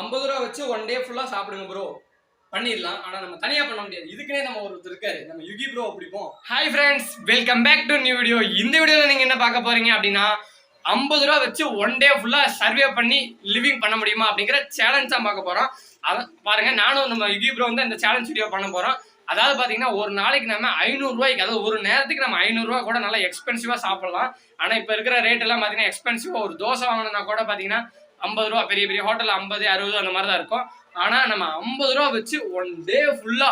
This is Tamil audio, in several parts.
ஐம்பது ரூபா வச்சு ஒன் டே ஃபுல்லாக சாப்பிடுங்க ப்ரோ பண்ணிடலாம். ஆனால் நம்ம தனியாக பண்ண முடியாது. இதுக்குனே நம்ம ஒருத்தர் இருக்காரு நம்ம யுகி ப்ரோ பிடிப்போம். Hi friends welcome back to new video இந்த வீடியோவில் நீங்கள் என்ன பார்க்க போகிறீங்க அப்படின்னா ஐம்பது ரூபா வச்சு ஒன் டே ஃபுல்லாக சர்வே பண்ணி லிவிங் பண்ண முடியுமா அப்படிங்கிற சேலஞ்ச் தான் பார்க்க போகிறோம் அத பாருங்கள் நானும் நம்ம யுகி ப்ரோ வந்து இந்த சேலஞ்ச் வீடியோ பண்ண போகிறோம் அதாவது பார்த்தீங்கன்னா ஒரு நாளைக்கு நம்ம ஐநூறுரூவாய்க்கு அதாவது ஒரு நேரத்துக்கு நம்ம ஐநூறுரூவா கூட நல்லா எக்ஸ்பென்சிவாக சாப்பிடலாம். ஆனால் இப்போ இருக்கிற ரேட் எல்லாம் பார்த்தீங்கன்னா எக்ஸ்பென்சிவாக ஒரு தோசை வாங்கினா கூட பார்த்தீங்கன்னா ஐம்பது ரூபா பெரிய பெரிய ஹோட்டல் ஐம்பது அறுபது அந்த மாதிரி தான் இருக்கும். ஆனா நம்ம ஐம்பது ரூபா வச்சு ஒன் டே ஃபுல்லா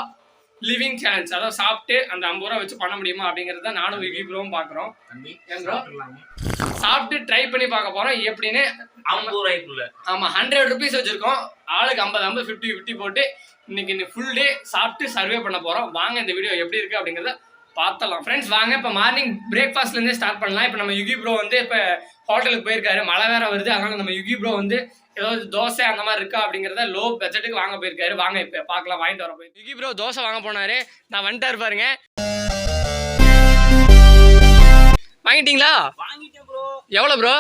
லிவிங் சேலஞ்ச் அதாவது சாப்பிட்டு அந்த ஐம்பது ரூபா வச்சு பண்ண முடியுமா அப்படிங்கறத நானும் விகி ப்ரோவும்? சாப்பிடலாமா? சாப்பிட்டு ட்ரை பண்ணி பார்க்க போறோம். எப்படின்னு ஐம்பது ரூபாய்க்குள்ள. ஆமா ஹண்ட்ரட் ருபீஸ் வச்சிருக்கோம். ஆளுக்கு ஐம்பது ஐம்பது ஃபிஃப்டி ஃபிஃப்டி போட்டு இன்னைக்கு ஃபுல் டே சாப்பிட்டு சர்வே பண்ண போறோம். வாங்க இந்த வீடியோ எப்படி இருக்கு அப்படிங்கறத பார்த்தலாம். ஃப்ரெண்ட்ஸ் வாங்க இப்போ மார்னிங் பிரேக்ஃபாஸ்ட்ல இருந்தே ஸ்டார்ட் பண்ணலாம். இப்போ நம்ம யுகி ப்ரோ வந்து இப்போ ஹோட்டலுக்கு போயிருக்காரு. மழை வேற வருது. அதனால நம்ம யுகி ப்ரோ வந்து ஏதாவது தோசை அந்த மாதிரி இருக்கா அப்படிங்கறத லோ பட்ஜெட்டுக்கு வாங்க போயிருக்காரு. வாங்க இப்போ பார்க்கலாம். வாங்கிட்டு வர போய். யுகி ப்ரோ தோசை வாங்க போனாரு. நான் வந்துட்டாரு பாருங்க. வாங்கிட்டீங்களா? வாங்கிட்டேன் ப்ரோ எவ்வளோ ப்ரோ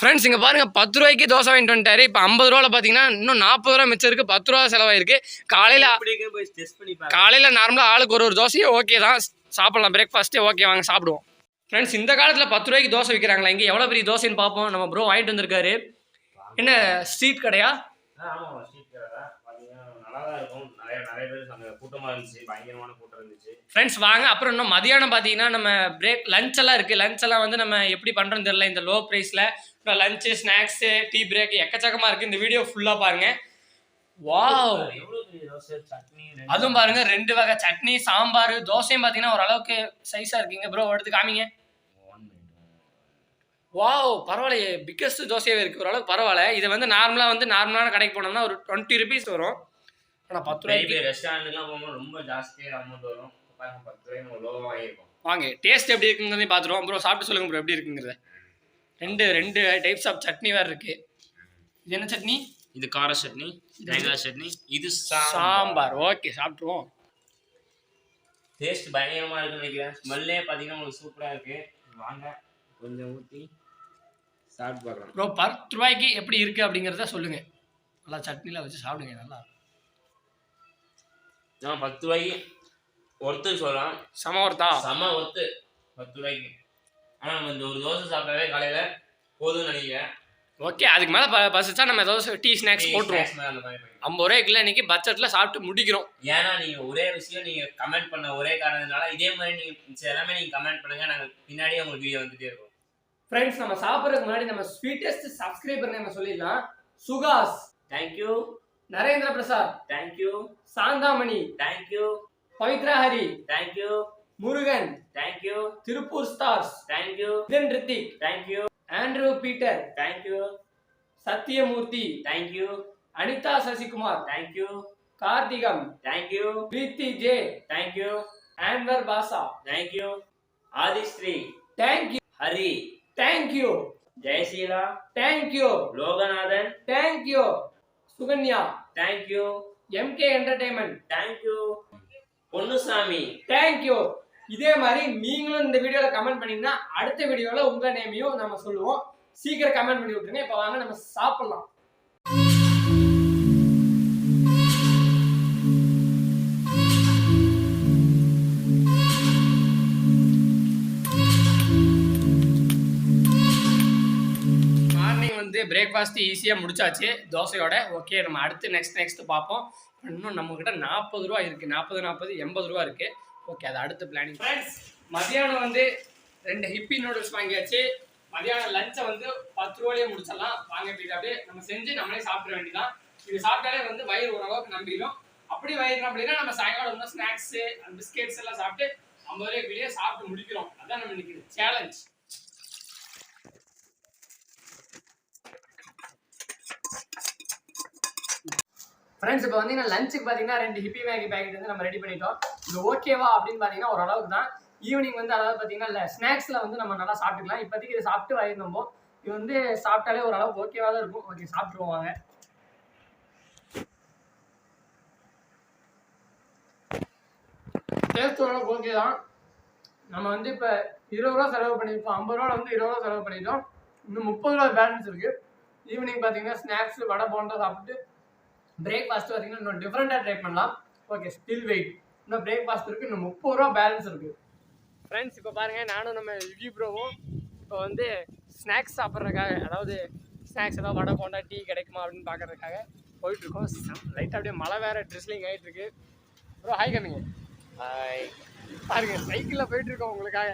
ஃப்ரெண்ட்ஸ் இங்க பாருங்க பத்து ரூபாய்க்கு தோசை வாங்கிட்டு வந்துட்டாரு. இப்போ ஐம்பது ரூபால பாத்தீங்கன்னா இன்னும் நாற்பது ரூபா மிச்சம் இருக்கு பத்து ரூபா செலவாயிருக்கு. காலையில காலையில நார்மலா ஆளுக்கு ஒரு ஒரு தோசையே ஓகே தான். சாப்பிடலாம் பிரேக்ஃபாஸ்ட்டே ஓகே வாங்க சாப்பிடுவோம். ஃப்ரெண்ட்ஸ் இந்த காலத்துல பத்து ரூபாய்க்கு தோசை விற்கிறாங்களா இங்க எவ்வளவு பெரிய தோசைன்னு பார்ப்போம் நம்ம ப்ரோ வாங்கிட்டு வந்திருக்காரு. என்ன ஸ்ட்ரீட் கடையா? ஆமாம் ஸ்ட்ரீட் கடை தான் பார்த்தீங்கன்னா நல்லா தான் இருக்கும் நிறைய நிறைய பேர் அங்கே கூட்டமாக இருந்துச்சு. பயங்கரமான கூட்டம் இருந்துச்சு. ஃப்ரெண்ட்ஸ் வாங்க. அப்புறம் இன்னும் மதியானம் பார்த்தீங்கன்னா நம்ம பிரேக் லஞ்ச் எல்லாம் இருக்கு. லஞ்ச் எல்லாம் வந்து நம்ம எப்படி பண்றோம்னு தெரியல. இந்த லோ ப்ரைஸ்ல லஞ்சு ஸ்நாக்ஸு டீ பிரேக் எக்கச்சக்கமா இருக்கு. இந்த வீடியோ ஃபுல்லா பாருங்க. வாவ் அதுவும் பாருங்க. ரெண்டு வகை சட்னி சாம்பார் தோசையும் பார்த்தீங்கன்னா ஓரளவுக்கு சைஸா இருக்குங்க ப்ரோ எடுத்து காமிங்க. வாவ் பரவாயில்லையே. பிக்கஸ்ட் தோசையாவே இருக்கு. ஓரளவுக்கு பரவாயில்ல. இது வந்து நார்மலா வந்து நார்மலான கடைக்கு போனோம்னா ஒரு டுவெண்ட்டி ருபீஸ் வரும். ஆனா பத்து பெரிய ரெஸ்டாரண்ட்டுக்குலாம் போகும்போது ரொம்ப ஜாஸ்தியாக அமௌண்ட் வரும். பத்து ரூபாய் நம்ம லோவாக வாங்கியிருக்கோம். வாங்க டேஸ்ட் எப்படி இருக்குங்கிறதையும் பார்த்துருவோம். ப்ரோ சாப்பிட்டு சொல்லுங்க ப்ரோ எப்படி இருக்குங்கிறத. ரெண்டு ரெண்டு டைப்ஸ் ஆஃப் சட்னி வேறு இருக்கு. இது என்ன சட்னி? இது கார சட்னி தேங்காய் சட்னி இது சாம்பார். ஓகே சாப்பிட்ருவோம் டேஸ்ட் பயங்கரமாக இருக்குன்னு நினைக்கிறேன். ஸ்மெல்லே பார்த்தீங்கன்னா உங்களுக்கு சூப்பராக இருக்கு. வாங்க கொஞ்சம் ஊற்றி சாப்பிட்டு பார்க்கலாம். ப்ரோ பத்து ரூபாய்க்கு எப்படி இருக்கு அப்படிங்கிறத சொல்லுங்க. நல்லா சட்னிலாம் வச்சு சாப்பிடுங்க நல்லா நான் பத்து ரூபாய்க்கு ஒருத்து சொல்லலாம். சம ஒருத்தா? செம்ம ஒர்த்து பத்து ரூபாய்க்கு. ஆனால் நம்ம இந்த ஒரு தோசை சாப்பிட்டாவே காலையில் போதும்னு நினைக்கிறேன். ஓகே அதுக்கு மேலே பசிச்சா நம்ம ஏதாவது டீ ஸ்நாக்ஸ் போட்டுருவோம். ஐம்பது ரூபாய்க்குள்ள இன்னைக்கு பட்ஜெட்டில் சாப்பிட்டு முடிக்கிறோம். ஏன்னா நீங்கள் ஒரே விஷயம் நீங்கள் கமெண்ட் பண்ண ஒரே காரணத்தினால இதே மாதிரி நீங்கள் எல்லாமே நீங்கள் கமெண்ட் பண்ணுங்க. நாங்கள் பின்னாடியே உங்களுக்கு வீடியோ வந்துட்டே இருக்கோம். ஃப்ரெண்ட்ஸ் நம்ம சாப்பிட்றதுக்கு முன்னாடி நம்ம ஸ்வீட்டஸ்ட் சப்ஸ்கிரைபர் நம்ம சொல்லிடலாம். Sukash. Thank you Narendra Prasad thank you Shanthamani thank you Pavithra Hari thank you Murugan thank you Tiruppur stars thank you இதன் Rithik thank you Andrew Peter thank you Sathyamoorthy thank you Anitha Sasikumar thank you Karthikam thank you Preethi J thank you Anwar Basha thank you Adhisri thank you Hari thank you Jayaseela thank you Loganathan thank you Sukanya thank you MK entertainment thank you Ponnusamy. Thank you இதே மாதிரி நீங்களும் இந்த வீடியோல கமெண்ட் பண்ணீங்கன்னா அடுத்த வீடியோல உங்க நேமையும் நம்ம சொல்லுவோம். சீக்கிரம் கமெண்ட் பண்ணி விட்டுருங்க. இப்போ வாங்க நம்ம சாப்பிடலாம். மார்னிங் வந்து ஈஸியாக முடிச்சாச்சு. தோசையோட ஓகே நம்ம அடுத்து நெக்ஸ்ட் நெக்ஸ்ட் பார்ப்போம். இன்னும் நம்மக்கிட்ட நாற்பது ரூபா இருக்குது நாற்பது நாற்பது எண்பது ரூபா இருக்குது ஓகே அது அடுத்த பிளானிங் ஃப்ரெண்ட்ஸ் மதியானம் வந்து ரெண்டு ஹிப்பி நூடுல்ஸ் வாங்கியாச்சு. மதியானம் லஞ்சை வந்து பத்து ரூபாயே முடிச்சிடலாம். வாங்க போயிட்டு அப்படியே நம்ம செஞ்சு நம்மளே சாப்பிட வேண்டியதான் இது சாப்பிட்டாலே வந்து வயிறு ஓரளவுக்கு நம்பிடும். அப்படி வயிறு அப்படின்னா நம்ம சாயங்காலம் வந்து ஸ்நாக்ஸு பிஸ்கெட்ஸ் எல்லாம் சாப்பிட்டு ஐம்பது ரூபாய்க்கு வெளியே சாப்பிட்டு முடிக்கிறோம். அதான் நம்ம இன்னைக்கு சேலஞ்ச் ஃப்ரெண்ட்ஸ் இப்போ வந்து லஞ்சுக்கு பார்த்தீங்கன்னா ரெண்டு ஹிப்பி மேகி பேக்கெட் வந்து நம்ம ரெடி பண்ணிட்டோம். இது ஓகேவா அப்படின்னு பார்த்தீங்கன்னா ஓரளவுக்கு தான். ஈவினிங் வந்து அதாவது பார்த்தீங்கன்னா இல்லை ஸ்நாக்ஸில் வந்து நம்ம நல்லா சாப்பிட்டுக்கலாம். இப்போதைக்கு இதை சாப்பிட்டு வாங்கிருந்தோம் இது வந்து சாப்பிட்டாலே ஓரளவுக்கு ஓகேவா தான் இருக்கும். ஓகே சாப்பிட்ருவோம் வாங்க. டேஸ்ட் ஓரளவுக்கு ஓகே தான். நம்ம வந்து இப்போ இருபது ரூபா செலவு பண்ணியிருக்கோம். ஐம்பது ரூபா வந்து இருபது ரூபா செலவு பண்ணிட்டோம். இன்னும் முப்பது ரூபா பேலன்ஸ் இருக்குது ஈவினிங் பார்த்தீங்கன்னா ஸ்நாக்ஸ் வடை போண்டா சாப்பிட்டு பிரேக்ஃபாஸ்ட் பார்த்தீங்கன்னா இன்னும் டிஃப்ரெண்ட்டாக ட்ரை பண்ணலாம். ஓகே ஸ்டில் வெயிட் இன்னும் பிரேக்ஃபாஸ்ட் இருக்குது இன்னும் முப்பது ரூபா பேலன்ஸ் இருக்குது ஃப்ரெண்ட்ஸ் இப்போ பாருங்கள் நானும் நம்ம யுகி ப்ரோவும் இப்போ வந்து ஸ்நாக்ஸ் சாப்பிட்றதுக்காக அதாவது ஸ்நாக்ஸ் ஏதாவது வடை போண்டா டீ கிடைக்குமா அப்படின்னு பார்க்கறதுக்காக போயிட்டுருக்கோம் லைட்டாக அப்படியே மழை வேறு ட்ரெஸ்லிங் ஆகிட்டு இருக்கு. ப்ரோ ஹாய் கம்மிங்க. ஹாய் பாருங்க சைக்கிளில் போயிட்டு இருக்கோம் உங்களுக்காக.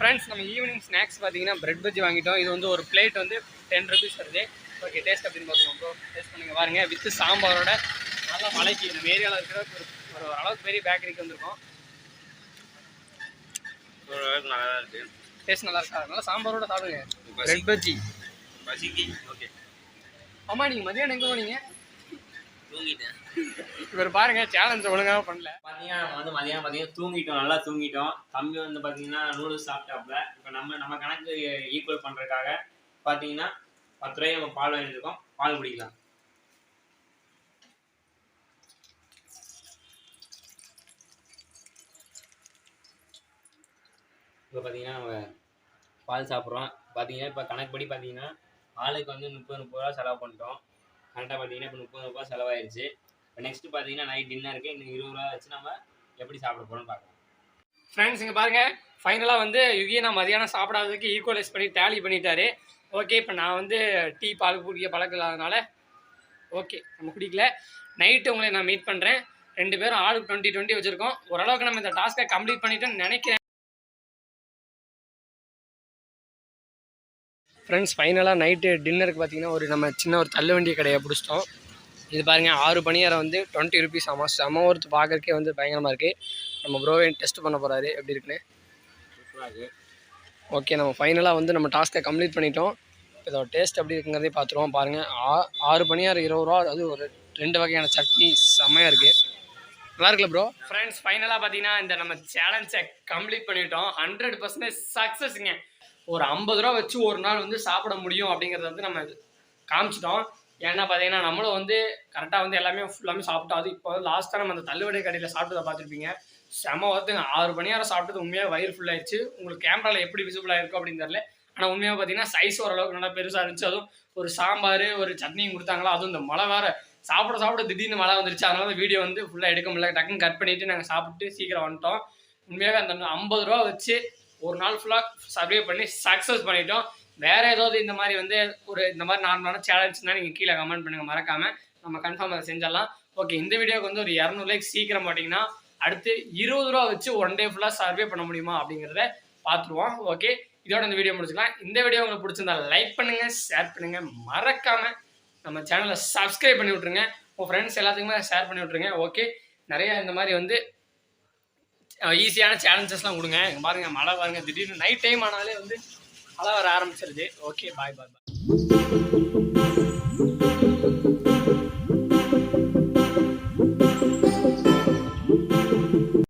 ஃப்ரெண்ட்ஸ் நம்ம ஈவினிங் ஸ்நாக்ஸ் பார்த்தீங்கன்னா பிரெட் பஜ்ஜி வாங்கிட்டோம். இது வந்து ஒரு பிளேட் வந்து டென் ருபீஸ் வருது. ஓகே டேஸ்ட் அப்படின்னு பார்த்துருவோம் ப்ரோ டேஸ்ட் பண்ணுங்க பாருங்க. வித்து சாம்பாரோட நல்லா மலைக்கு நம்ம ஏரியாவில் இருக்கிற ஒரு ஒரு அளவுக்கு பெரிய பேக்கரிக்கு வந்திருக்கோம். நல்லா இருக்கு. டேஸ்ட் நல்லா இருக்கா? நல்லா சாம்பாரோட சாப்பிடுங்க. பிரெட் பஜ்ஜி பசிக்கு. ஓகே அம்மா நீங்கள் மதியானம் எங்கே போனீங்க? தூங்கிட்டேன். இவர் பாருங்க சேலஞ்ச் ஒழுங்காக பண்ணல. பார்த்தீங்கன்னா நம்ம வந்து மதியானம் பார்த்தீங்கன்னா தூங்கிட்டோம் நல்லா தூங்கிட்டோம். தம்பி வந்து பார்த்தீங்கன்னா நூடுல்ஸ் சாப்பிட்டாப்புல. இப்போ நம்ம நம்ம கணக்கு ஈக்குவல் பண்ணுறதுக்காக பார்த்தீங்கன்னா பத்து ரூபாய் நம்ம பால் வாங்கியிருக்கோம் பால் குடிக்கலாம். இப்போ பார்த்தீங்கன்னா நம்ம பால் சாப்பிட்றோம். பார்த்தீங்கன்னா இப்போ கணக்குப்படி பார்த்தீங்கன்னா ஆளுக்கு வந்து முப்பது முப்பது ரூபா செலவு பண்ணிட்டோம். கரெக்டாக பார்த்தீங்கன்னா இப்போ முப்பது ரூபா செலவாயிருச்சு. இப்போ நெக்ஸ்ட் பார்த்தீங்கன்னா நைட் டின்னருக்கு இன்னும் இருபது ரூபா வச்சு நம்ம எப்படி சாப்பிட போகிறோம்னு பார்க்கலாம். ஃப்ரெண்ட்ஸ் இங்கே பாருங்கள் ஃபைனலாக வந்து யுகியை நான் மதியானம் சாப்பிடாததுக்கு ஈக்குவலைஸ் பண்ணி டேலி பண்ணிட்டாரு. ஓகே இப்போ நான் வந்து டீ பால் குடிக்க பழக்கம் இல்லாதனால ஓகே நம்ம குடிக்கல. நைட்டு உங்களை நான் மீட் பண்ணுறேன் ரெண்டு பேரும் ஆளுக்கு டுவெண்ட்டி டுவெண்ட்டி வச்சுருக்கோம். ஓரளவுக்கு நம்ம இந்த டாஸ்க்கை கம்ப்ளீட் பண்ணிட்டோம்னு நினைக்கிறேன். ஃப்ரெண்ட்ஸ் ஃபைனலாக நைட்டு டின்னருக்கு பார்த்தீங்கன்னா ஒரு நம்ம சின்ன ஒரு தள்ளுவண்டி கடையை பிடிச்சிட்டோம். இது பாருங்கள் ஆறு பணியாரம் வந்து டுவெண்ட்டி ருபீஸ் ஆமாம் செம ஒருத்து பார்க்குறக்கே வந்து பயங்கரமாக இருக்குது நம்ம ப்ரோவே டெஸ்ட் பண்ண போகிறாரு எப்படி இருக்குன்னு? ஓகே நம்ம ஃபைனலாக வந்து நம்ம டாஸ்க்கை கம்ப்ளீட் பண்ணிட்டோம். இதோட டேஸ்ட் எப்படி இருக்குங்கிறதே பார்த்துருவோம். பாருங்கள் ஆ ஆறு பணியாரம் இருபது ரூபா அது ஒரு ரெண்டு வகையான சட்னி செம்மையாக இருக்குது நல்லா இருக்குல்ல ப்ரோ ஃப்ரெண்ட்ஸ் ஃபைனலாக பார்த்தீங்கன்னா இந்த நம்ம சேலஞ்சை கம்ப்ளீட் பண்ணிட்டோம். ஹண்ட்ரட் பர்சன்டேஜ் சக்ஸஸ்ங்க ஒரு ஐம்பது ரூபா வச்சு ஒரு நாள் வந்து சாப்பிட முடியும் அப்படிங்கிறத வந்து நம்ம காமிச்சிட்டோம். ஏன்னா பார்த்தீங்கன்னா நம்மளும் வந்து கரெக்டாக வந்து எல்லாமே ஃபுல்லாமே சாப்பிட்டோம். அது இப்போ லாஸ்ட்டாக நம்ம அந்த தள்ளுவடை கடையில் சாப்பிட்டதை பார்த்துருப்பீங்க. செம ஒருத்தங்க ஆறு மணியாரம் சாப்பிட்டது உண்மையாக வயிறு ஃபுல்லாகிடுச்சு ஆயிடுச்சு உங்களுக்கு கேமராவில் எப்படி விசிபிளாக இருக்கும் அப்படின்னு தெரியல. ஆனால் உண்மையாக பார்த்தீங்கன்னா சைஸ் ஓரளவுக்கு நல்லா பெருசாக இருந்துச்சு. அதுவும் ஒரு சாம்பார் ஒரு சட்னியும் கொடுத்தாங்களா அதுவும் இந்த மழை வேறு சாப்பிட சாப்பிட திடீர்னு மழை வந்துருச்சு. அதனால வீடியோ வந்து ஃபுல்லாக எடுக்க முடியல. டக்குன்னு கட் பண்ணிட்டு நாங்கள் சாப்பிட்டு சீக்கிரம் வந்துட்டோம். உண்மையாகவே அந்த ஐம்பது ரூபா வச்சு ஒரு நாள் ஃபுல்லாக சர்வே பண்ணி சக்ஸஸ் பண்ணிட்டோம். வேற ஏதாவது இந்த மாதிரி வந்து ஒரு இந்த மாதிரி நார்மலான சேலஞ்சுனா நீங்கள் கீழே கமெண்ட் பண்ணுங்கள் மறக்காம நம்ம கன்ஃபார்ம் அதை செஞ்சிடலாம். ஓகே இந்த வீடியோக்கு வந்து ஒரு இரநூறு லைக் சீக்கிரம் போட்டிங்கன்னா அடுத்து இருபது ரூபா வச்சு ஒன் டே ஃபுல்லாக சர்வே பண்ண முடியுமா அப்படிங்கிறத பார்த்துருவோம். ஓகே இதோட இந்த வீடியோ முடிச்சுக்கலாம். இந்த வீடியோ உங்களுக்கு பிடிச்சிருந்தா லைக் பண்ணுங்க ஷேர் பண்ணுங்க. மறக்காம நம்ம சேனலை சப்ஸ்கிரைப் பண்ணி விட்ருங்க உங்கள் ஃப்ரெண்ட்ஸ் எல்லாத்துக்குமே ஷேர் பண்ணி விட்ருங்க ஓகே நிறையா இந்த மாதிரி வந்து ஈஸியான சேலஞ்சஸ்லாம் கொடுங்க. பாருங்க மழை பாருங்க திடீர்னு நைட் டைம் ஆனாலே வந்து மழை வர ஆரம்பிச்சிருது. ஓகே பாய் பாய் பாய்